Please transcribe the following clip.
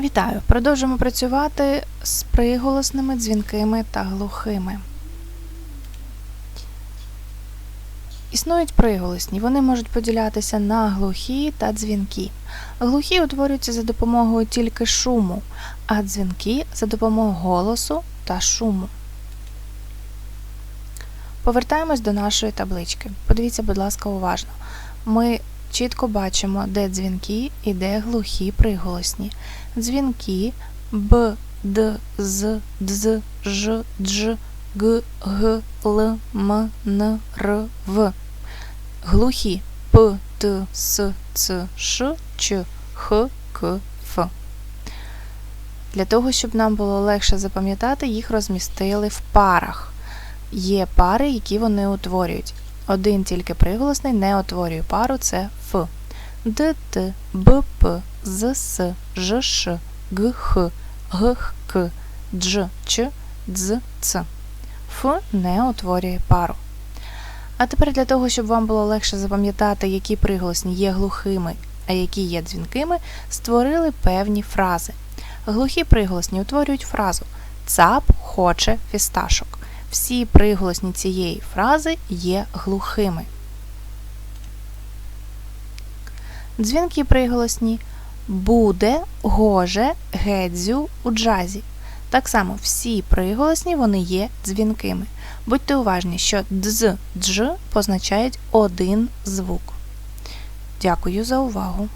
Вітаю! Продовжуємо працювати з приголосними, дзвінкими та глухими. Існують приголосні. Вони можуть поділятися на глухі та дзвінкі. Глухі утворюються за допомогою тільки шуму, а дзвінки за допомогою голосу та шуму. Повертаємось до нашої таблички. Подивіться, будь ласка, уважно. Ми чітко бачимо, де дзвінки і де глухі приголосні. Дзвінки Б, Д, З, Дз, Ж, Дж, Г, Г, Л, М, Н, Р, В. Глухі П, Т, С, Ц, Ш, Ч, Х, К, Ф. Для того, щоб нам було легше запам'ятати, їх розмістили в парах. Є пари, які вони утворюють. Один тільки приголосний не утворює пару це Ф. Д, Т, Б, П, З, С, Ж, Ш, Г, Х, Г, К, Дж, Ч, Дз, Ц. Ф не утворює пару. А тепер для того, щоб вам було легше запам'ятати, які приголосні є глухими, а які є дзвінкими, створили певні фрази. Глухі приголосні утворюють фразу Цап хоче фісташок. Всі приголосні цієї фрази є глухими. Дзвінки приголосні буде, гоже, гедзю у джазі. Так само всі приголосні вони є дзвінкими. Будьте уважні, що дз, дж позначають один звук. Дякую за увагу!